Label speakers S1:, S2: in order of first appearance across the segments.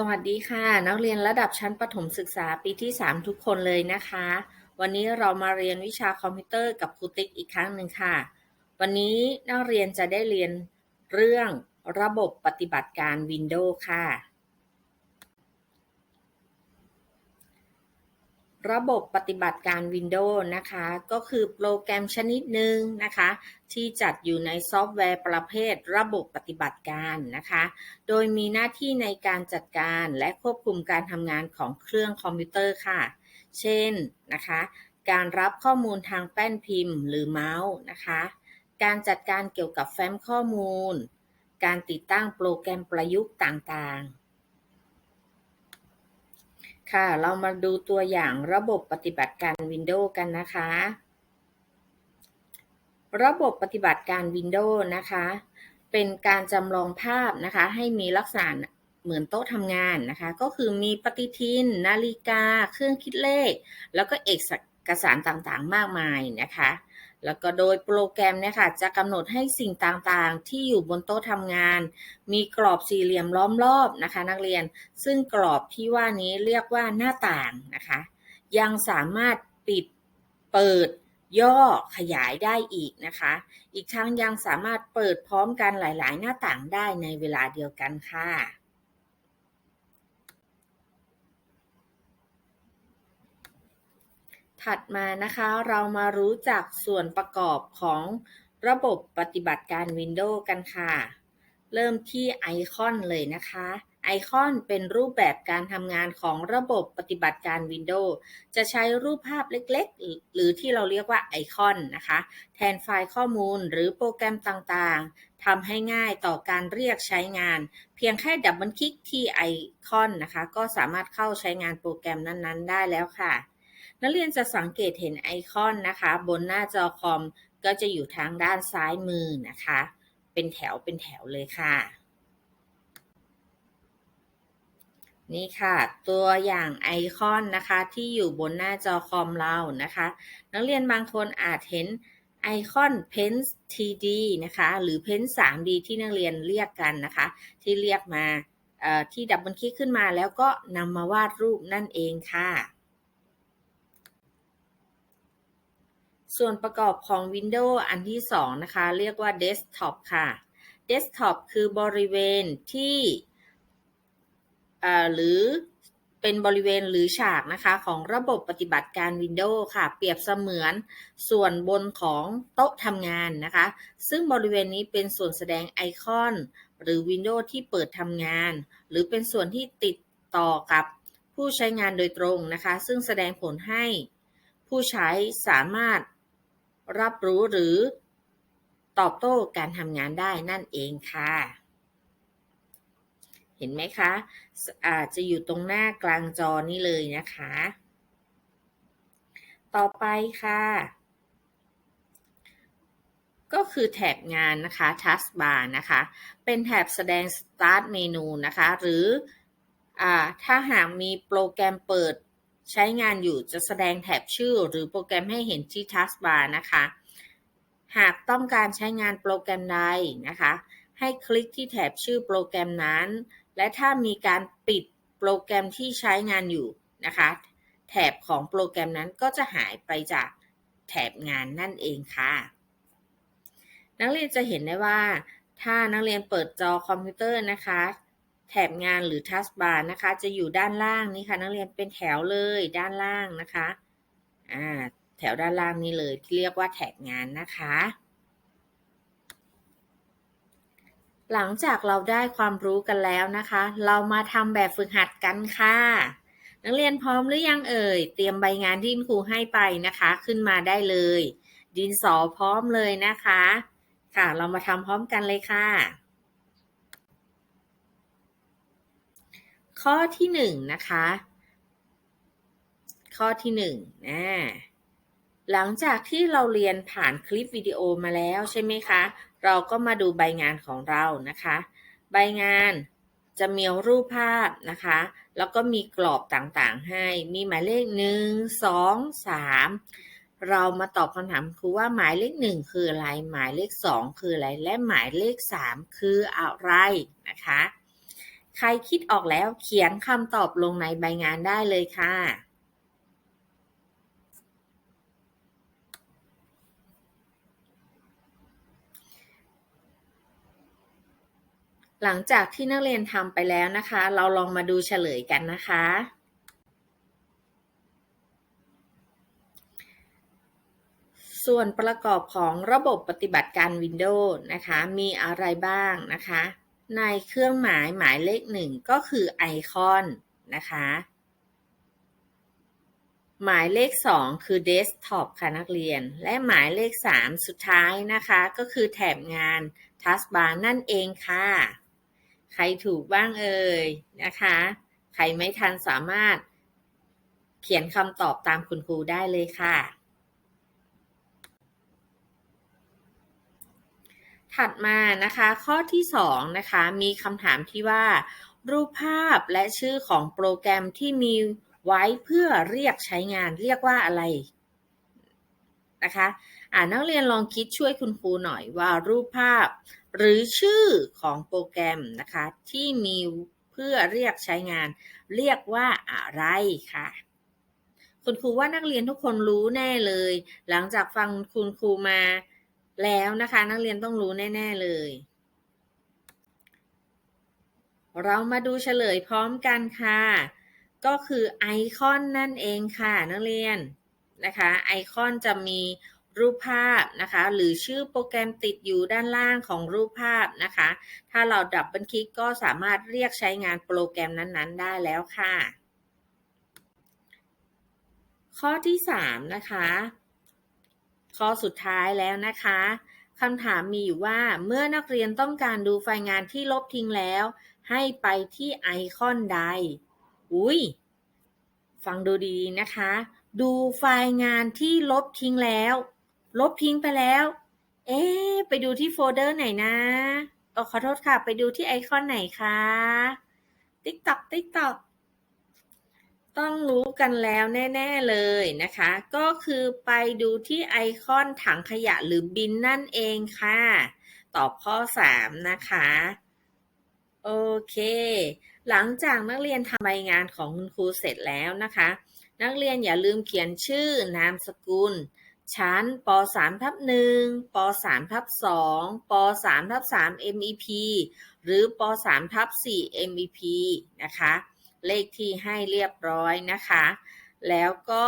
S1: สวัสดีค่ะ นักเรียนระดับชั้นประถมศึกษาปีที่ 3 ทุกคนเลยนะคะ วันนี้เรามาเรียนวิชาคอมพิวเตอร์กับครูติ๊กอีกครั้งหนึ่งค่ะ วันนี้นักเรียนจะได้เรียนเรื่องระบบปฏิบัติการ Windows ค่ะ ระบบปฏิบัติการ Windows นะคะ ก็คือโปรแกรมชนิดหนึ่งนะคะ ที่จัดอยู่ในซอฟต์แวร์ประเภทระบบปฏิบัติการนะคะ โดยมีหน้าที่ในการจัดการและควบคุมการทำงานของเครื่องคอมพิวเตอร์ค่ะ เช่นนะคะ การรับข้อมูลทางแป้นพิมพ์หรือเมาส์นะคะ การจัดการเกี่ยวกับแฟ้มข้อมูล การติดตั้งโปรแกรมประยุกต์ต่างๆ ค่ะ เรามาดูตัวอย่างระบบปฏิบัติการ Windows กันนะคะ ระบบปฏิบัติการ Windows นะคะ เป็นการจำลองภาพนะคะ ให้มีลักษณะเหมือนโต๊ะทำงานนะคะ ก็คือมีปฏิทิน นาฬิกา เครื่องคิดเลข แล้วก็เอกสารต่างๆ มากมายนะคะ แล้วก็โดยโปรแกรมเนี่ยค่ะจะกำหนดให้สิ่งต่างๆ ที่อยู่บนโต๊ะทำงาน มีกรอบสี่เหลี่ยมล้อมรอบนะคะ นักเรียน ซึ่งกรอบที่ว่านี้เรียกว่าหน้าต่างนะคะ ยังสามารถปิดเปิดย่อขยายได้อีกนะคะ อีกทั้งยังสามารถเปิดพร้อมกันหลาย ๆ หน้าต่างได้ในเวลาเดียวกันค่ะ ถัดมานะคะเรามารู้จักส่วนประกอบของระบบปฏิบัติการ Windows กันค่ะ เริ่มที่ไอคอนเลยนะคะ ไอคอนเป็นรูปแบบการทำงานของระบบปฏิบัติการ Windows จะใช้รูปภาพเล็กๆ หรือที่เราเรียกว่าไอคอนนะคะ แทนไฟล์ข้อมูลหรือโปรแกรมต่างๆทำให้ง่ายต่อการเรียกใช้งาน เพียงแค่ดับเบิลคลิกที่ไอคอนนะคะ ก็สามารถเข้าใช้งานโปรแกรมนั้นๆ ได้แล้วค่ะ นักเรียนจะสังเกตเห็นไอคอนนะคะ บนหน้าจอคอมก็จะอยู่ทางด้านซ้ายมือนะคะ เป็นแถวเป็นแถวเลยค่ะ นี่ค่ะ ตัวอย่างไอคอนนะคะที่อยู่บนหน้าจอคอมเรานะคะ นักเรียนบางคนอาจเห็นไอคอน Pen TD นะคะ หรือ Pen 3D ที่นักเรียนเรียกกันนะคะ ที่เรียกมาที่ดับเบิลคลิกขึ้นมาแล้วก็นำมาวาดรูปนั่นเองค่ะ ส่วนประกอบของ Windows อันที่ 2 นะคะ เรียกว่า Desktop ค่ะ Desktop คือบริเวณที่หรือเป็นบริเวณหรือฉากนะคะ ของระบบปฏิบัติการ Windows ค่ะ เปรียบเสมือนส่วนบนของโต๊ะทำงานนะคะ ซึ่งบริเวณนี้เป็นส่วนแสดงไอคอน หรือ Windows ที่เปิดทำงาน หรือเป็นส่วนที่ติดต่อกับผู้ใช้งานโดยตรงนะคะ ซึ่งแสดงผลให้ผู้ใช้สามารถ รับรู้หรือตอบโต้การทำงานได้นั่นเองค่ะ เห็นไหมคะอาจจะอยู่ตรงหน้ากลางจอนี้เลยนะคะ ต่อไปค่ะ ก็คือแถบงานนะคะ Taskbar นะคะ เป็นแถบแสดง Start เมนูนะคะ หรืออถ้าหากมีโปรแกรมเปิด ใช้งานอยู่จะแสดงแถบชื่อหรือโปรแกรมให้เห็นที่ Taskbar นะคะ หากต้องการใช้งานโปรแกรมใดนะคะ ให้คลิกที่แถบชื่อโปรแกรมนั้น และถ้ามีการปิดโปรแกรมที่ใช้งานอยู่นะคะ แถบของโปรแกรมนั้นก็จะหายไปจากแถบงานนั่นเองค่ะ นักเรียนจะเห็นได้ว่า ถ้านักเรียนเปิดจอคอมพิวเตอร์นะคะ แถบงานหรือทัสบาร์นะคะ จะอยู่ด้านล่างนี่ค่ะ นักเรียนเป็นแถวเลยด้านล่างนะคะอ่าแถวด้านล่างนี้เลยที่เรียกว่าแถบงานนะคะ หลังจากเราได้ความรู้กันแล้วนะคะ เรามาทำแบบฝึกหัดกันค่ะ นักเรียนพร้อมหรือยังเอ่ย เตรียมใบงานที่ครูให้ไปนะคะ ขึ้นมาได้เลย ดินสอพร้อมเลยนะคะ ค่ะเรามาทำพร้อมกันเลยค่ะ ข้อที่หนึ่งนะคะ ข้อที่หนึ่งนะหลังจากที่เราเรียนผ่านคลิปวิดีโอมาแล้วใช่ไหมคะ เราก็มาดูใบงานของเรานะคะ ใบงานจะมีรูปภาพนะคะ แล้วก็มีกรอบต่างๆให้ มีหมายเลขหนึ่งสองสามเรามาตอบคำถามครูว่าหมายเลขหนึ่งคืออะไร หมายเลขสองคืออะไร และหมายเลขสามคืออะไรนะคะ ใครคิดออกแล้วเขียนคำตอบลงในใบงานได้เลยค่ะหลังจากที่นักเรียนทำไปแล้วนะคะ เราลองมาดูเฉลยกันนะคะ ส่วนประกอบของระบบปฏิบัติการ Windows นะคะ มีอะไรบ้างนะคะ ในเครื่องหมายหมายเลขหนึ่งก็คือไอคอนนะคะ หมายเลข2คือ Desktop ค่ะนักเรียน และหมายเลข3สุดท้ายนะคะ ก็คือแถบงาน Taskbar นั่นเองค่ะ ใครถูกบ้างเอ่ยนะคะ ใครไม่ทันสามารถเขียนคำตอบตามคุณครูได้เลยค่ะ ถัดมานะคะข้อที่2นะคะมีคำถามที่ว่า รูปภาพและชื่อของโปรแกรมที่มีไว้เพื่อเรียกใช้งานเรียกว่าอะไรนะคะอ่านักเรียนลองคิดช่วยคุณครูหน่อยว่ารูปภาพ หรือชื่อของโปรแกรมนะคะที่มีเพื่อเรียกใช้งาน เรียกว่าอะไรค่ะคุณครูว่านักเรียนทุกคนรู้แน่เลย หลังจากฟังคุณครูมา แล้วนะคะ นักเรียนต้องรู้แน่ ๆ เลย เรามาดูเฉลยพร้อมกันค่ะ ก็คือไอคอนนั่นเองค่ะ นักเรียนนะคะ ไอคอนจะมีรูปภาพนะคะ หรือชื่อโปรแกรมติดอยู่ด้านล่างของรูปภาพนะคะ ถ้าเราดับเบิลคลิกก็สามารถเรียกใช้งานโปรแกรมนั้นๆ ได้แล้วค่ะ ข้อที่ 3 นะคะ ข้อสุดท้ายแล้วนะคะคำถามมีอยู่ว่าเมื่อนักเรียนต้องการดูไฟล์งานที่ลบทิ้งแล้ว ให้ไปที่ไอคอนใด อุ้ยฟังดูดีนะคะ ดูไฟล์งานที่ลบทิ้งแล้ว ลบทิ้งไปแล้ว เอ๊ะไปดูที่โฟลเดอร์ไหนนะเออขอโทษค่ะ ไปดูที่ไอคอนไหนคะ TikTok TikTok ต้องรู้กันแล้วแน่ ๆ เลยนะคะ ก็คือไปดูที่ไอคอนถังขยะหรือบินนั่นเองค่ะ ตอบข้อ 3 นะคะ โอเค หลังจากนักเรียนทำใบงานของคุณครูเสร็จแล้วนะคะ นักเรียนอย่าลืมเขียนชื่อนามสกุล ชั้นป .3 ทับ1ป .3 ทับ2ป .3 ทับ3 MEP หรือป .3 ทับ4 MEP นะคะ เลขที่ให้เรียบร้อยนะคะ แล้วก็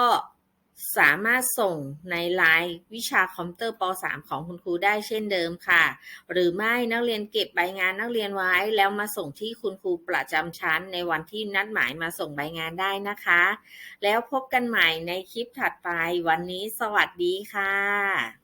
S1: สามารถส่งในไลน์วิชาคอมพิวเตอร์ป .3 ของคุณครูได้เช่นเดิมค่ะ หรือไม่นักเรียนเก็บใบงานนักเรียนไว้ แล้วมาส่งที่คุณครูประจำชั้น ในวันที่นัดหมายมาส่งใบงานได้นะคะ แล้วพบกันใหม่ในคลิปถัดไปวันนี้สวัสดีค่ะ